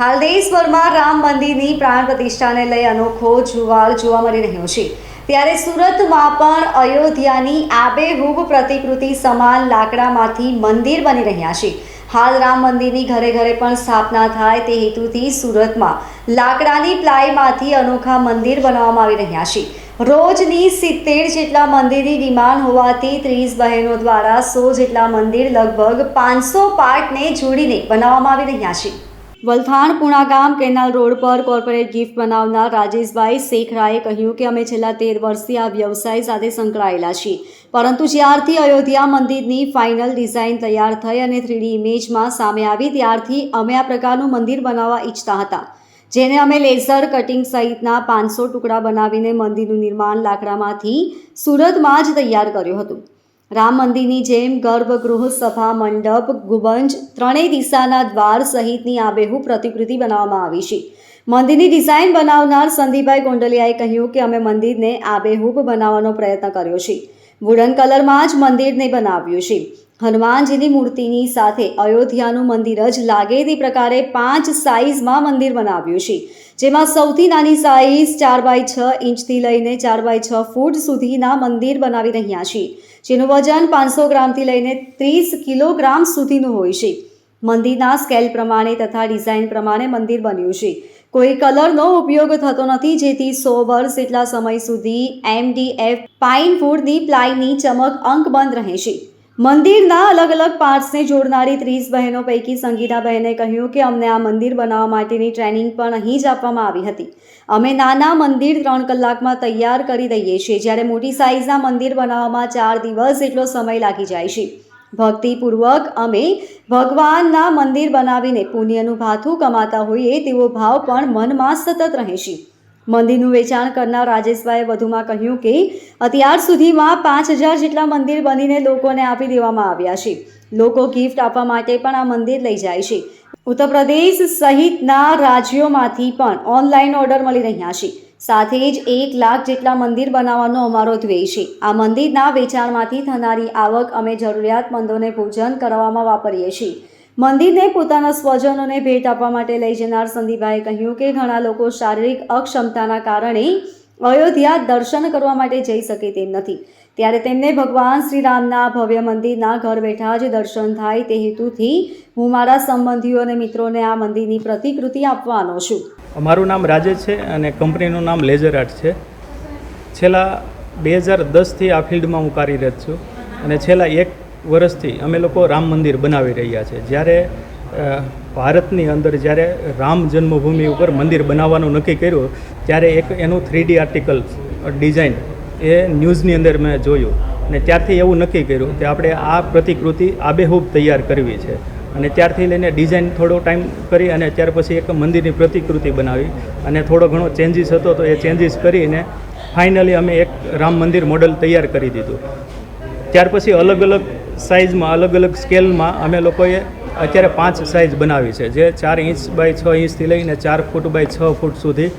હાલ દેશભરમાં રામ મંદિરની પ્રાણ પ્રતિષ્ઠાને લઈ અનોખો જુવાળ જોવા મળી રહ્યો છે. ત્યારે સુરતમાં પણ અયોધ્યાની આબેહૂબ પ્રતિકૃતિ સમાન લાકડામાંથી મંદિર બની રહ્યા છે. હાલ રામ મંદિરની ઘરે ઘરે પણ સ્થાપના થાય તે હેતુથી સુરતમાં લાકડાની પ્લાયમાંથી અનોખા મંદિર બનાવવામાં આવી રહ્યા છે. રોજની સિત્તેર જેટલા મંદિરની ડિમાન્ડ હોવાથી ત્રીસ બહેનો દ્વારા સો જેટલા મંદિર લગભગ પાંચસો પાર્ટને જોડીને બનાવવામાં આવી રહ્યા છે. વલથાણ પુણા ગામ કેનાલ રોડ પર કોર્પોરેટ ગિફ્ટ બનાવનાર રાજેશભાઈ શેખરાએ કહ્યું કે અમે છેલ્લા તેર વર્ષથી આ વ્યવસાય સાથે સંકળાયેલા છીએ. પરંતુ જ્યારથી અયોધ્યા મંદિરની ફાઇનલ ડિઝાઇન તૈયાર થઈ અને થ્રીડી ઇમેજમાં સામે આવી, ત્યારથી અમે આ પ્રકારનું મંદિર બનાવવા ઈચ્છતા હતા. જેને અમે લેઝર કટિંગ સહિતના પાંચસો ટુકડા બનાવીને મંદિરનું નિર્માણ લાકડામાંથી સુરતમાં જ તૈયાર કર્યું હતું. રામ મંદિરની જેમ ગર્ભગૃહ, સભા, મંડપ, ગુંબજ ત્રણેય દિશાના દ્વાર સહિતની આબેહૂબ પ્રતિકૃતિ બનાવવામાં આવી છે. મંદિરની ડિઝાઇન બનાવનાર સંદીપભાઈ ગોંડલિયાએ કહ્યું કે અમે મંદિરને આબેહૂબ બનાવવાનો પ્રયત્ન કર્યો છે. વુડન કલરમાં જ મંદિરને બનાવ્યું છે. હનુમાનજીની મૂર્તિની સાથે અયોધ્યાનું મંદિર જ લાગે તે પ્રકારે પાંચ સાઇઝમાં મંદિર બનાવ્યું છે. જેમાં સૌથી નાની સાઇઝ ચાર બાય છ ઇંચથી લઈને ચાર બાય છ ફૂટ સુધીના મંદિર બનાવી રહ્યા છે. જેનું વજન પાંચસો ગ્રામથી લઈને ત્રીસ કિલોગ્રામ સુધીનું હોય છે. મંદિરના સ્કેલ પ્રમાણે તથા ડિઝાઇન પ્રમાણે મંદિર બન્યું છે. કોઈ કલરનો ઉપયોગ થતો નથી, જેથી સો વર્ષ એટલા સમય સુધી એમડીએફ પાઇન ફૂડની પ્લાયની ચમક અંકબંધ રહે છે. મંદિરના અલગ અલગ પાર્ટ્સને જોડનારી ત્રીસ બહેનો પૈકી સંગીતા બહેને કહ્યું કે અમને આ મંદિર બનાવવા માટેની ટ્રેનિંગ પણ અહીં જ આપવામાં આવી હતી. અમે નાના મંદિર ત્રણ કલાકમાં તૈયાર કરી દઈએ છીએ. જ્યારે મોટી સાઇઝના મંદિર બનાવવામાં ચાર દિવસ એટલો સમય લાગી જાય છે. ભક્તિપૂર્વક અમે ભગવાનના મંદિર બનાવીને પુણ્યનું ભાથું કમાતા હોઈએ તેવો ભાવ પણ મનમાં સતત રહે છે. મંદિરનું વેચાણ કરનાર રાજેશભાઈએ વધુમાં કહ્યું કે, અત્યાર સુધીમાં પાંચ હજાર જેટલા મંદિર બનીને લોકોને આપી દેવામાં આવ્યા છે. લોકો ગિફ્ટ આપવા માટે પણ આ મંદિર લઈ જાય છે. ઉત્તર પ્રદેશ સહિતના રાજ્યોમાંથી પણ ઓનલાઈન ઓર્ડર મળી રહ્યા છે. સાથે જ એક લાખ જેટલા મંદિર બનાવવાનો અમારો ધ્યેય છે. આ મંદિરના વેચાણમાંથી થનારી આવક અમે જરૂરિયાતમંદોને ભોજન કરવામાં વાપરીએ છીએ. મંદિરને પોતાના સ્વજનોને ભેટ આપવા માટે લઈ જનાર સંદીપભાઈએ કહ્યું કે ઘણા લોકો શારીરિક અક્ષમતાના કારણે અયોધ્યા દર્શન કરવા માટે જઈ શકે તેમ નથી. ત્યારે તેમને ભગવાન શ્રીરામના ભવ્ય મંદિરના ઘર બેઠા જ દર્શન થાય તે હેતુથી હું મારા સંબંધીઓ અને મિત્રોને આ મંદિરની પ્રતિકૃતિ આપવાનો છું. અમારું નામ રાજેશ છે અને કંપનીનું નામ લેઝર આર્ટ છે. છેલ્લા બે હજાર દસથી આ ફિલ્ડમાં હું કાર્યરત છું અને છેલ્લા એક વર્ષથી અમે લોકો રામ મંદિર બનાવી રહ્યા છે. જ્યારે ભારતની અંદર જ્યારે રામ જન્મભૂમિ ઉપર મંદિર બનાવવાનું નક્કી કર્યું, ત્યારે એક એનું થ્રીડી આર્ટિકલ ડિઝાઇન એ ન્યૂઝની અંદર મેં જોયું. અને ત્યારથી એવું નક્કી કર્યું કે આપણે આ પ્રતિકૃતિ આબેહૂબ તૈયાર કરવી છે. અને ત્યારથી લઈને ડિઝાઇન થોડો ટાઈમ કરી અને ત્યાર પછી એક મંદિરની પ્રતિકૃતિ બનાવી. અને થોડો ઘણો ચેન્જીસ હતો તો એ ચેન્જીસ કરીને ફાઇનલી અમે એક રામ મંદિર મોડલ તૈયાર કરી દીધું. ત્યાર પછી અલગ અલગ સાઇઝમાં અલગ અલગ સ્કેલમાં અમે લોકોએ અત્યારે પાંચ સાઇઝ બનાવી છે જે ચાર ઇંચ બાય છ ઇંચથી લઈને ચાર ફૂટ બાય છ ફૂટ સુધી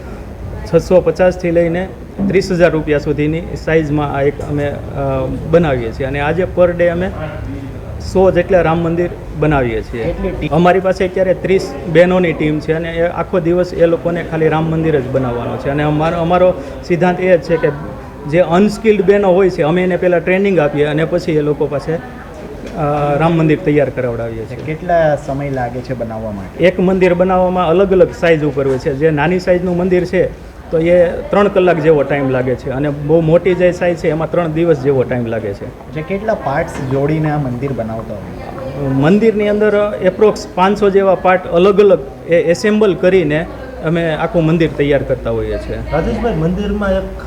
છસો પચાસથી લઈને ત્રીસ હજાર રૂપિયા સુધીની સાઇઝમાં આ એક અમે બનાવીએ છીએ. અને આજે પર ડે અમે સો જેટલા રામ મંદિર બનાવીએ છીએ. અમારી પાસે અત્યારે ત્રીસ બહેનોની ટીમ છે અને એ આખો દિવસ એ લોકોને ખાલી રામ મંદિર જ બનાવવાનો છે. અને અમારો અમારો સિદ્ધાંત એ જ છે કે જે અનસ્કિલ્ડ બહેનો હોય છે અમે એને પહેલાં ટ્રેનિંગ આપીએ અને પછી એ લોકો પાસે રામ મંદિર તૈયાર કરાવડાવીએ છીએ. કેટલા સમય લાગે છે બનાવવા માટે? એક મંદિર બનાવવામાં અલગ અલગ સાઇઝ ઉપર હોય છે. જે નાની સાઇઝનું મંદિર છે તો એ ત્રણ કલાક જેવો ટાઈમ લાગે છે અને બહુ મોટી જે સાઇઝ છે એમાં ત્રણ દિવસ જેવો ટાઈમ લાગે છે. જે કેટલા પાર્ટ્સ જોડીને આ મંદિર બનાવતા હોય? મંદિરની અંદર એપ્રોક્સ પાંચસો જેવા પાર્ટ અલગ અલગ એ એસેમ્બલ કરીને અમે આખું મંદિર તૈયાર કરતા હોઈએ છીએ. રાજેશભાઈ મંદિરમાં એક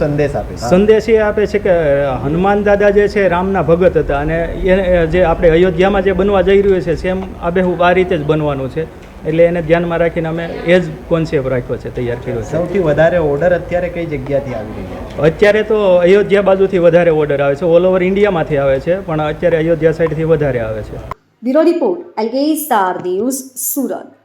સંદેશ આપે છે. સંદેશ એ આપે છે કે હનુમાન દાદા જે છે રામના ભગત હતા અને એ જે આપણે અયોધ્યામાં જે બનવા જઈ રહ્યું છે સેમ આબેહૂબ આ રીતે જ બનવાનું છે. એટલે એને ધ્યાનમાં રાખીને અમે એ જ કોન્સેપ્ટ રાખ્યો છે તૈયાર કર્યો છે. સૌથી વધારે ઓર્ડર અત્યારે કઈ જગ્યાથી આવી રહ્યો છે? અત્યારે તો અયોધ્યા બાજુથી વધારે ઓર્ડર આવે છે ઓલ ઓવર ઇન્ડિયામાંથી આવે છે પણ અત્યારે અયોધ્યા સાઈડથી વધારે આવે છે. Bureau report LK Star News Surat.